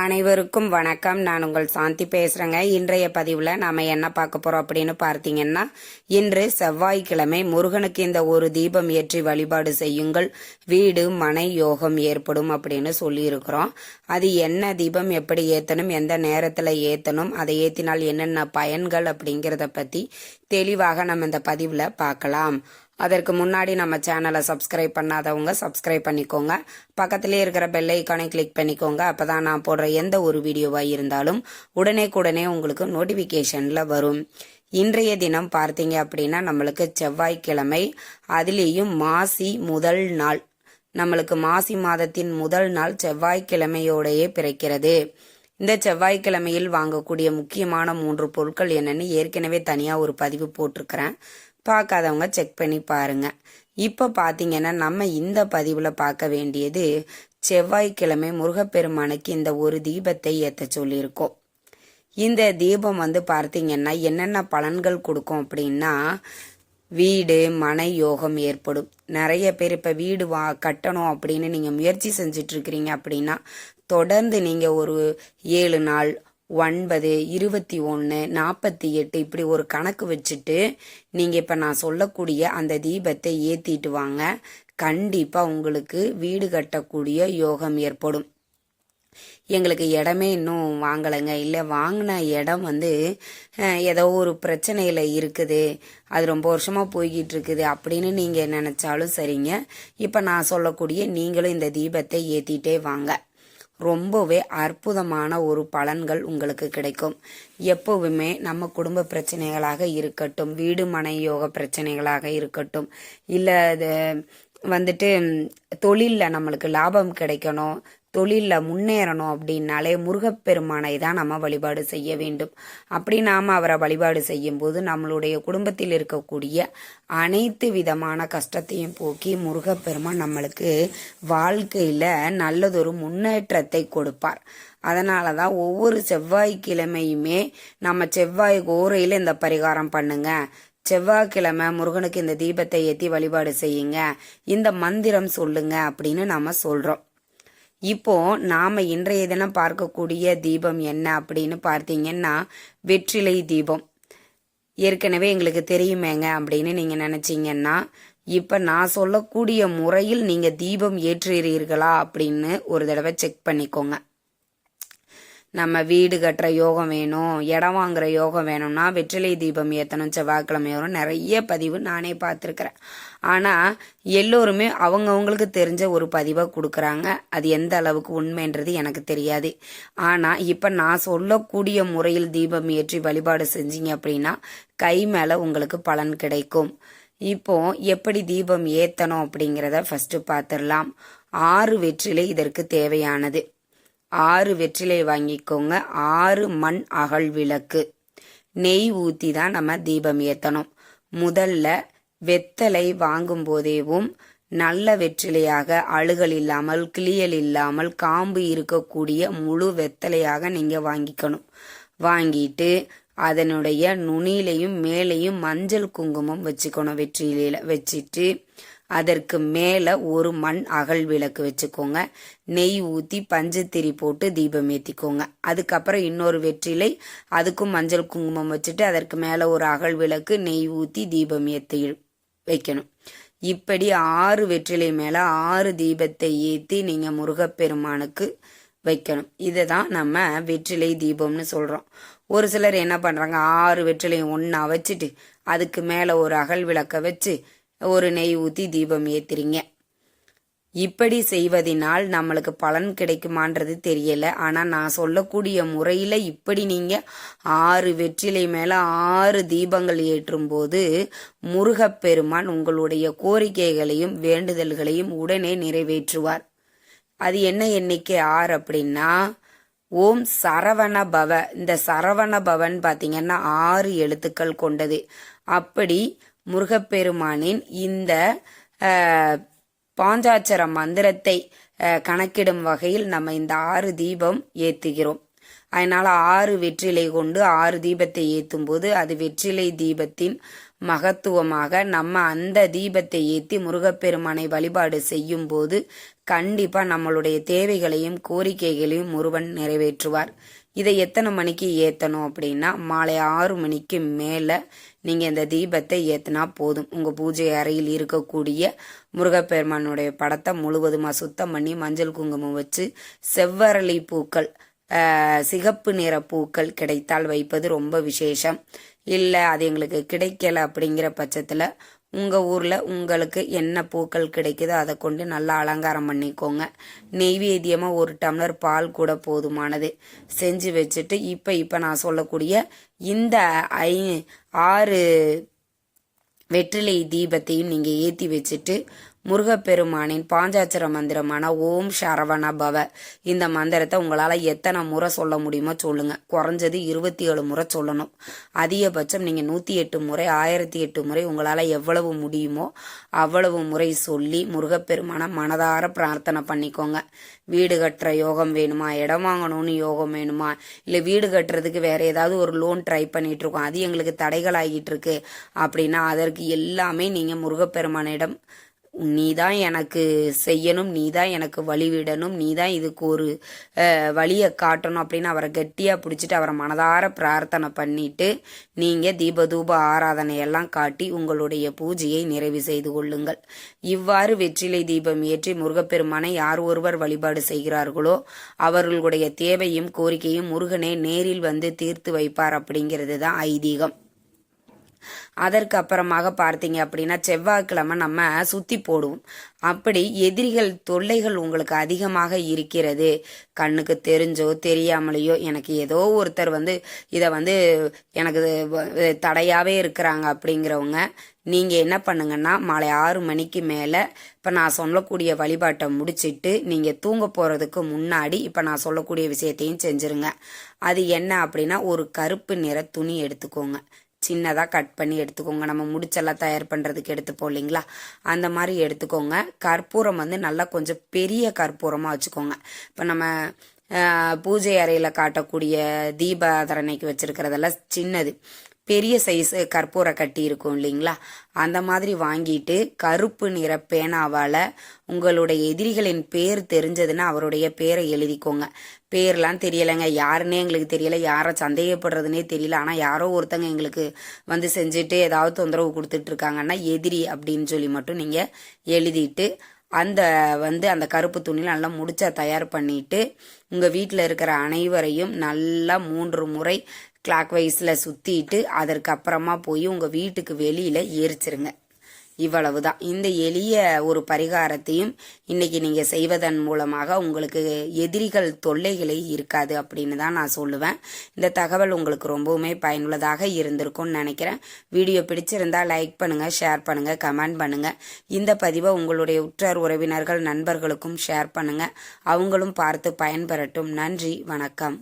அனைவருக்கும் வணக்கம். நான் உங்கள் சாந்தி பேசுறேங்க. இன்றைய பதிவில் நாம என்ன பார்க்க போறோம் அப்படின்னு பார்த்தீங்கன்னா இன்று செவ்வாய்க்கிழமை முருகனுக்கு இந்த ஒரு தீபம் ஏற்றி வழிபாடு செய்யுங்கள். வீடு மனை யோகம் ஏற்படும் அப்படின்னு சொல்லியிருக்கிறோம். அது என்ன தீபம் எப்படி ஏற்றணும் எந்த நேரத்தில் ஏற்றணும் அதை ஏற்றினால் என்னென்ன பயன்கள் அப்படிங்கிறத பற்றி தெளிவாக நம்ம இந்த பதிவில் பார்க்கலாம். அதற்கு முன்னாடி நம்ம சேனலை சப்ஸ்கிரைப் பண்ணாதவங்க சப்ஸ்கிரைப் பண்ணிக்கோங்க. பக்கத்திலே இருக்கிற பெல் ஐக்கானை கிளிக் பண்ணிக்கோங்க. அப்பதான் நான் போடுற எந்த ஒரு வீடியோவாக இருந்தாலும் உடனே கூடனே உங்களுக்கு நோட்டிஃபிகேஷனில் வரும். இன்றைய தினம் பார்த்தீங்க அப்படின்னா நம்மளுக்கு செவ்வாய்க்கிழமை. அதுலேயும் மாசி முதல் நாள். நம்மளுக்கு மாசி மாதத்தின் முதல் நாள் செவ்வாய்க்கிழமையோடையே பிறக்கிறது. இந்த செவ்வாய்க்கிழமையில் வாங்கக்கூடிய முக்கியமான மூன்று பொருட்கள் என்னன்னு ஏற்கனவே தனியாக ஒரு பதிவு போட்டிருக்கிறேன். பார்க்காதவங்க செக் பண்ணி பாருங்க. இப்போ பார்த்தீங்கன்னா நம்ம இந்த பதிவில் பார்க்க வேண்டியது செவ்வாய்க்கிழமை முருகப்பெருமானுக்கு இந்த ஒரு தீபத்தை ஏற்ற சொல்லியிருக்கோம். இந்த தீபம் வந்து பார்த்தீங்கன்னா என்னென்ன பலன்கள் கொடுக்கும் அப்படின்னா வீடு மனை யோகம் ஏற்படும். நிறைய பேர் இப்போ வீடு வா கட்டணும் அப்படின்னு நீங்கள் முயற்சி செஞ்சுட்டு இருக்கிறீங்க அப்படின்னா தொடர்ந்து நீங்கள் ஒரு ஏழு நாள் ஒன்பது இருபத்தி ஒன்று நாற்பத்தி எட்டு இப்படி ஒரு கணக்கு வச்சுட்டு நீங்கள் இப்போ நான் சொல்லக்கூடிய அந்த தீபத்தை ஏற்றிட்டு வாங்க. கண்டிப்பாக உங்களுக்கு வீடு கட்டக்கூடிய யோகம் ஏற்படும். எங்களுக்கு இடமே இன்னும் வாங்கலைங்க. இல்லை வாங்கின இடம் வந்து ஏதோ ஒரு பிரச்சனையில் இருக்குது. அது ரொம்ப வருஷமாக போய்கிட்டு இருக்குது அப்படின்னு நீங்கள் நினச்சாலும் சரிங்க. இப்போ நான் சொல்லக்கூடிய நீங்களும் இந்த தீபத்தை ஏற்றிட்டே வாங்க. ரொம்பவே அற்புதமான ஒரு பலன்கள் உங்களுக்கு கிடைக்கும். எப்போவுமே நம்ம குடும்ப பிரச்சனைகளாக இருக்கட்டும் வீடு மனை யோக பிரச்சனைகளாக இருக்கட்டும் இல்லை அது வந்துட்டு தொழிலில் நம்மளுக்கு லாபம் கிடைக்கணும் தொழிலில் முன்னேறணும் அப்படின்னாலே முருகப்பெருமானை தான் நம்ம வழிபாடு செய்ய வேண்டும். அப்படி நாம் அவரை வழிபாடு செய்யும்போது நம்மளுடைய குடும்பத்தில் இருக்கக்கூடிய அனைத்து விதமான கஷ்டத்தையும் போக்கி முருகப்பெருமான் நம்மளுக்கு வாழ்க்கையில் நல்லதொரு முன்னேற்றத்தை கொடுப்பார். அதனால தான் ஒவ்வொரு செவ்வாய்க்கிழமையுமே நம்ம செவ்வாய் கோரையில் இந்த பரிகாரம் பண்ணுங்க. செவ்வாய்க்கிழமை முருகனுக்கு இந்த தீபத்தை ஏற்றி வழிபாடு செய்யுங்க. இந்த மந்திரம் சொல்லுங்க அப்படின்னு நம்ம சொல்கிறோம் இப்போ நாம இன்றைய தினம் பார்க்கக்கூடிய தீபம் என்ன அப்படின்னு பார்த்தீங்கன்னா வெற்றிலை தீபம். ஏற்கனவே எங்களுக்கு தெரியுமேங்க அப்படின்னு நீங்க நினைச்சீங்கன்னா இப்ப நான் சொல்லக்கூடிய முறையில் நீங்க தீபம் ஏற்றுறீர்களா அப்படின்னு ஒரு தடவை செக் பண்ணிக்கோங்க. நம்ம வீடு கட்டுற யோகம் வேணும் இடம் வாங்குற யோகம் வேணும்னா வெற்றிலை தீபம் ஏற்றணும் செவ்வாய்க்கிழமை வரும். நிறைய பதிவு நானே பார்த்துருக்குறேன். ஆனால் எல்லோருமே அவங்கவுங்களுக்கு தெரிஞ்ச ஒரு பதிவை கொடுக்குறாங்க. அது எந்த அளவுக்கு உண்மைன்றது எனக்கு தெரியாது. ஆனால் இப்போ நான் சொல்லக்கூடிய முறையில் தீபம் ஏற்றி வழிபாடு செஞ்சீங்க அப்படின்னா கை மேலே உங்களுக்கு பலன் கிடைக்கும். இப்போ எப்படி தீபம் ஏற்றணும் அப்படிங்கிறத ஃபஸ்ட்டு பார்த்துடலாம். ஆறு வெற்றிலை இதற்கு தேவையானது. ஆறு வெற்றிலை வாங்கிக்கோங்க. ஆறு மண் அகல் விளக்கு. நெய் ஊற்றி தான் நம்ம தீபம் ஏற்றணும் முதல்ல வெத்தலை வாங்கும் போதேவும் நல்ல வெற்றிலையாக அழுகல் இல்லாமல் கிளியல் இல்லாமல் காம்பு இருக்கக்கூடிய முழு வெத்தலையாக நீங்கள் வாங்கிக்கணும். வாங்கிட்டு அதனுடைய நுனிலையும் மேலேயும் மஞ்சள் குங்குமம் வச்சுக்கணும் வெற்றிலையில். வச்சுட்டு அதற்கு மேலே ஒரு மண் அகல் விளக்கு வச்சுக்கோங்க. நெய் ஊற்றி பஞ்சத்திரி போட்டு தீபம் ஏற்றிக்கோங்க அதுக்கப்புறம் இன்னொரு வெற்றிலை அதுக்கும் மஞ்சள் குங்குமம் வச்சுட்டு அதற்கு மேலே ஒரு அகல் விளக்கு நெய் ஊற்றி தீபம் ஏற்றி வைக்கணும். இப்படி ஆறு வெற்றிலை மேலே ஆறு தீபத்தை ஏற்றி நீங்கள் முருகப்பெருமானுக்கு வைக்கணும். இதை தான் நம்ம வெற்றிலை தீபம்னு சொல்கிறோம் ஒரு சிலர் என்ன பண்ணுறாங்க ஆறு வெற்றிலையும் ஒன்றா வச்சுட்டு அதுக்கு மேலே ஒரு அகல் விளக்க வச்சு ஒரு நெய் ஊற்றி தீபம் ஏத்துறீங்க. இப்படி செய்வதனால் நம்மளுக்கு பலன் கிடைக்குமான்றது தெரியல. ஆனால் நான் சொல்லக்கூடிய முறையில் இப்படி நீங்கள் ஆறு வெற்றிலை மேலே ஆறு தீபங்கள் ஏற்றும் போது முருகப்பெருமான் உங்களுடைய கோரிக்கைகளையும் வேண்டுதல்களையும் உடனே நிறைவேற்றுவார். அது என்ன எண்ணிக்கை? ஆறு அப்படின்னா ஓம் சரவண பவ. இந்த சரவண பவன் பார்த்தீங்கன்னா ஆறு எழுத்துக்கள் கொண்டது. அப்படி முருகப்பெருமானின் இந்த பாஞ்சாட்சர மந்திரத்தை கணக்கிடும் வகையில் நம்ம இந்த ஆறு தீபம் ஏற்றுகிறோம் அதனால ஆறு வெற்றிலை கொண்டு ஆறு தீபத்தை ஏற்றும் போது அது வெற்றிலை தீபத்தின் மகத்துவமாக நம்ம அந்த தீபத்தை ஏற்றி முருகப்பெருமானை வழிபாடு செய்யும் போது கண்டிப்பா நம்மளுடைய தேவைகளையும் கோரிக்கைகளையும் முருகன் நிறைவேற்றுவார். இதை எத்தனை மணிக்கு ஏற்றணும் அப்படின்னா மாலை ஆறு மணிக்கு மேலே நீங்கள் இந்த தீபத்தை ஏற்றினா போதும். உங்கள் பூஜை அறையில் இருக்கக்கூடிய முருகப்பெருமானுடைய படத்தை முழுவதுமாக சுத்தம் பண்ணி மஞ்சள் குங்குமம் வச்சு செவ்வரளி பூக்கள் சிகப்பு நிற பூக்கள் கிடைத்தால் வைப்பது ரொம்ப விசேஷம். இல்லை அது எங்களுக்கு கிடைக்கல அப்படிங்கிற பட்சத்தில் உங்கள் ஊரில் உங்களுக்கு என்ன பூக்கள் கிடைக்குதோ அதை கொண்டு நல்லா அலங்காரம் பண்ணிக்கோங்க. நெய்வேத்தியமாக ஒரு டம்ளர் பால் கூட போதுமானது. செஞ்சு வச்சுட்டு இப்போ இப்போ நான் சொல்லக்கூடிய இந்த ஐ ஆறு வெற்றிலை தீபத்தையும் நீங்கள் ஏற்றி வச்சுட்டு முருகப்பெருமானின் பாஞ்சாட்சர மந்திரமான ஓம் சரவண பவ. இந்த மந்திரத்தை உங்களால் எத்தனை முறை சொல்ல முடியுமோ சொல்லுங்க. குறைஞ்சது இருபத்தி ஏழு முறை சொல்லணும். அதிகபட்சம் நீங்கள் நூற்றி எட்டு முறை ஆயிரத்தி எட்டு முறை உங்களால் எவ்வளவு முடியுமோ அவ்வளவு முறை சொல்லி முருகப்பெருமான மனதார பிரார்த்தனை பண்ணிக்கோங்க. வீடு கட்டுற யோகம் வேணுமா? இடம் வாங்கணும்னு யோகம் வேணுமா? இல்லை வீடு கட்டுறதுக்கு வேற ஏதாவது ஒரு லோன் ட்ரை பண்ணிட்டு இருக்கோம். அது எங்களுக்கு தடைகள் ஆகிட்டு இருக்கு. அப்படின்னா அதற்கு எல்லாமே நீங்கள் முருகப்பெருமானிடம் நீ தான் எனக்கு செய்யணும் நீ தான் எனக்கு வழிவிடணும் நீ தான் இதுக்கு ஒரு வழியை காட்டணும் அப்படின்னு அவரை கெட்டியாக பிடிச்சிட்டு அவரை மனதார பிரார்த்தனை பண்ணிட்டு நீங்கள் தீபதூப ஆராதனையெல்லாம் காட்டி உங்களுடைய பூஜையை நிறைவு செய்து கொள்ளுங்கள். இவ்வாறு வெற்றிலை தீபம் ஏற்றி முருகப்பெருமானை யார் ஒருவர் வழிபாடு செய்கிறார்களோ அவர்களுடைய தேவையும் கோரிக்கையும் முருகனே நேரில் வந்து தீர்த்து வைப்பார் அப்படிங்கிறது தான் ஐதீகம். அதற்கு அப்புறமாக பார்த்தீங்க அப்படின்னா செவ்வாய்க்கிழமை நம்ம சுத்தி போடுவோம். அப்படி எதிரிகள் தொல்லைகள் உங்களுக்கு அதிகமாக இருக்கிறது. கண்ணுக்கு தெரிஞ்சோ தெரியாமலேயோ எனக்கு ஏதோ ஒருத்தர் வந்து இதை வந்து எனக்கு வ- இருக்கிறாங்க அப்படிங்கிறவங்க நீங்கள் என்ன பண்ணுங்கன்னா மாலை ஆறு மணிக்கு மேலே இப்போ நான் சொல்லக்கூடிய வழிபாட்டை முடிச்சிட்டு நீங்கள் தூங்க போகிறதுக்கு முன்னாடி இப்போ நான் சொல்லக்கூடிய விஷயத்தையும் செஞ்சுருங்க. அது என்ன அப்படின்னா ஒரு கருப்பு நிற துணி எடுத்துக்கோங்க. சின்னதாக கட் பண்ணி எடுத்துக்கோங்க. நம்ம முடிச்செல்லாம் தயார் பண்ணுறதுக்கு எடுத்துப்போம் இல்லைங்களா? அந்த மாதிரி எடுத்துக்கோங்க. கற்பூரம் வந்து நல்லா கொஞ்சம் பெரிய கற்பூரமாக வச்சுக்கோங்க. இப்போ நம்ம பூஜை அறையில் காட்டக்கூடிய தீபாதரணைக்கு வச்சிருக்கிறதெல்லாம் சின்னது. பெரிய சைஸ் கற்பூர கட்டி இருக்கும் இல்லைங்களா? அந்த மாதிரி வாங்கிட்டு கருப்பு நிற பேனாவால் உங்களுடைய எதிரிகளின் பேர் தெரிஞ்சதுன்னா அவருடைய பேரை எழுதிக்கோங்க. பேர்லாம் தெரியலைங்க. யாருன்னே எங்களுக்கு தெரியல. யாரை சந்தேகப்படுறதுனே தெரியல. ஆனால் யாரோ ஒருத்தங்க எங்களுக்கு வந்து செஞ்சுட்டு ஏதாவது தொந்தரவு கொடுத்துட்டு இருக்காங்கன்னா எதிரி அப்படின்னு சொல்லி மட்டும் நீங்கள் எழுதிட்டு அந்த வந்து அந்த கருப்பு துணியில் நல்லா முடிச்சா தயார் பண்ணிட்டு உங்கள் வீட்டில் இருக்கிற அனைவரையும் நல்லா மூன்று முறை கிளாக் வைஸில் சுற்றிட்டு அதற்கப்புறமா போய் உங்கள் வீட்டுக்கு வெளியில் எரிச்சிருங்க இவ்வளவுதான். இந்த எளிய ஒரு பரிகாரத்தையும் இன்னைக்கு நீங்கள் செய்வதன் மூலமாக உங்களுக்கு எதிரிகள் தொல்லைகளே இருக்காது அப்படின்னு தான் நான் சொல்லுவேன். இந்த தகவல் உங்களுக்கு ரொம்பவுமே பயனுள்ளதாக இருந்திருக்கும்னு நினைக்கிறேன். வீடியோ பிடிச்சிருந்தா லைக் பண்ணுங்கள் ஷேர் பண்ணுங்கள் கமெண்ட் பண்ணுங்கள் இந்த பதிவை உங்களுடைய உற்றார் உறவினர்கள் நண்பர்களுக்கும் ஷேர் பண்ணுங்கள் அவங்களும் பார்த்து பயன்பெறட்டும். நன்றி வணக்கம்.